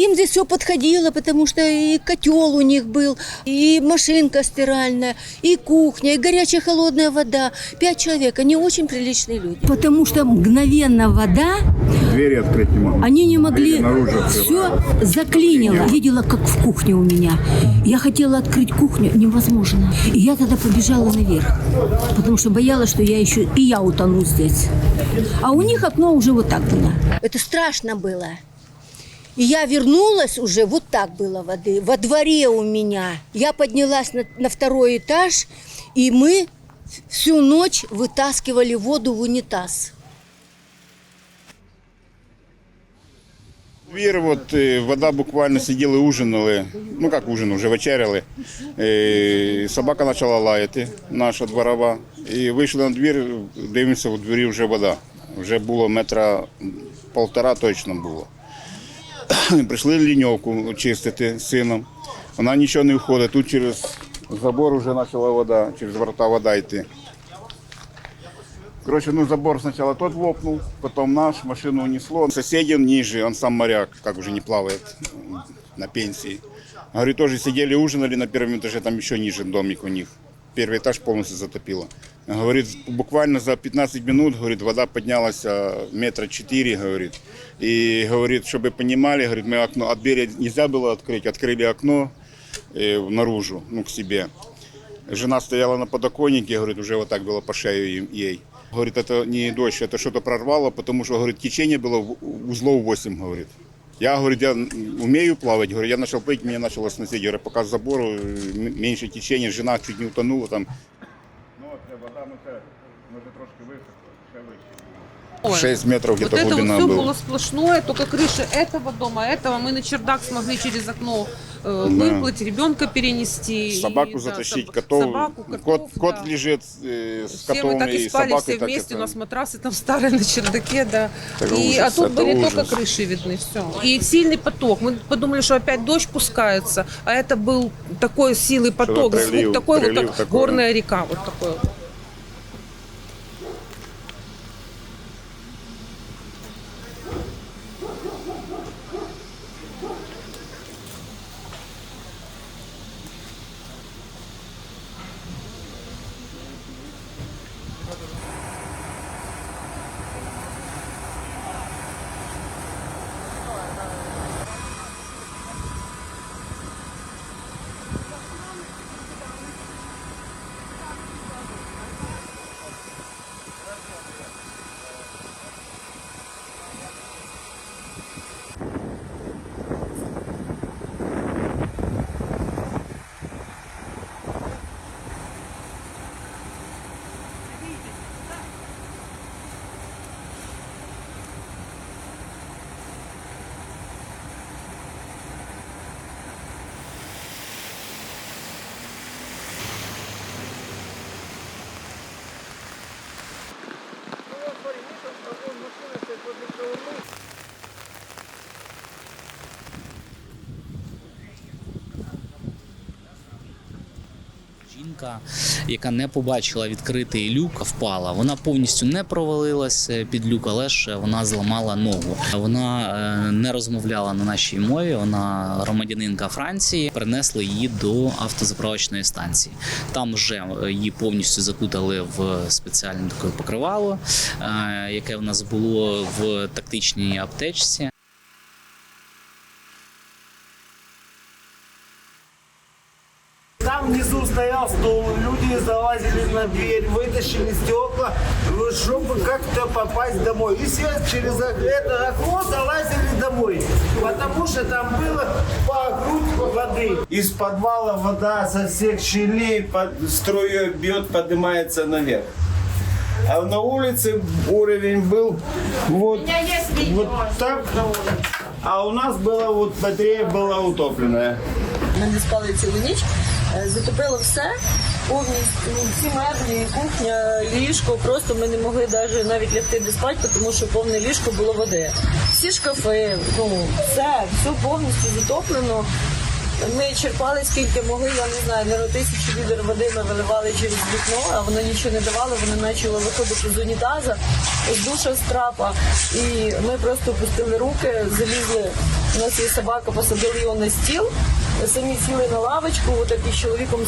Им здесь все подходило, потому что и котел у них был, и машинка стиральная, и кухня, и горячая холодная вода. Пять человек, они очень приличные люди. Потому что мгновенно вода, Двери открыть не могу. они не могли, все заклинило. Видела, как в кухне у меня. Я хотела открыть кухню, невозможно. И я тогда побежала наверх, потому что боялась, что я еще и я утону здесь. А у них окно уже вот так было. Это страшно было. И я вернулась уже, вот так было воды, во дворе у меня. Я поднялась на, на второй этаж, и мы всю ночь вытаскивали воду в унитаз. Двір, от е, вода буквально сиділи, ужинали. Ну як ужин, вже вечеряли. Е, Собака почала лаяти, наша дворова. І вийшли на двір, дивимося, у дворі вже вода. Вже було метра полтора точно було. Прийшли ліньовку чистити з сином. Вона нічого не входить. Тут через забор вже почала вода, через ворота вода йти. Короче, ну забор сначала тот лопнул, потом наш, машину унесло. Соседи ниже, он сам моряк, как уже не плавает на пенсии. Говорит, тоже сидели, ужинали на первом этаже, там еще ниже домик у них. Первый этаж полностью затопило. Говорит, буквально за 15 минут, говорит, вода поднялась а, метра 4, говорит. И говорит, чтобы вы понимали, говорит, мы окно, от двери нельзя было открыть, открыли окно э, наружу, ну, к себе. Жена стояла на подоконнике, говорит, уже вот так было по шею им- ей. Говорит, это не дождь, это что-то прорвало, потому что, говорит, течение было в- узлов 8, говорит. Я, говорю, я умею плавать, говорю, я начал плыть, меня начало сносить, говорю, пока забору э, меньше течения, жена чуть не утонула там. Ну, вода, ну, може трошки висохла, ще 6 метров Вот где-то это вот глубина все было сплошное, только крыши этого дома, этого мы на чердак смогли через окно э, выплыть, ребенка перенести. Собаку и, да, затащить, соб- котов. Собаку, котов, кот, кот да. лежит э, с Все котом мы так и и спали собакой. все вместе, это- у нас матрасы там старые на чердаке, да. Это и, ужас, а тут были ужас. только крыши видны, все. И сильный поток. Мы подумали, что опять дождь пускается, а это был такой силы поток, прилив, звук такой вот, прилив как такой. горная река, вот такой вот. Жінка, яка не побачила відкритий люк, впала. Вона повністю не провалилась під люк, але ж вона зламала ногу. Вона е, не розмовляла на нашій мові. Вона громадянинка Франції. Перенесли її до автозаправочної станції. Там вже е, її повністю закутали в спеціальне таке покривало, е, яке в нас було в тактичній аптечці. Внизу стоял стол, люди залазили на дверь, вытащили стекла, чтобы как-то попасть домой. И все через это окно залазили домой, потому что там было по грудь воды. Из подвала вода со всех щелей под струей бьет, поднимается наверх. А на улице уровень был вот, вот так, а у нас была вот батарея была утопленная. Ми не спали цілу ніч, е, затопило все. Повністю всі меблі, кухня, ліжко. Просто ми не могли навіть навіть лягти де спати, тому що повне ліжко було води. Всі шкафи, ну все, все повністю затоплено. Ми черпали скільки могли, я не знаю, не тисячу відер води ми виливали через вікно, а воно нічого не давало, вони почали виходити з унітаза, з душа з трапа. І ми просто опустили руки, залізли. У нас є собака, посадили його на стіл, самі сіли на лавочку, отак із чоловіком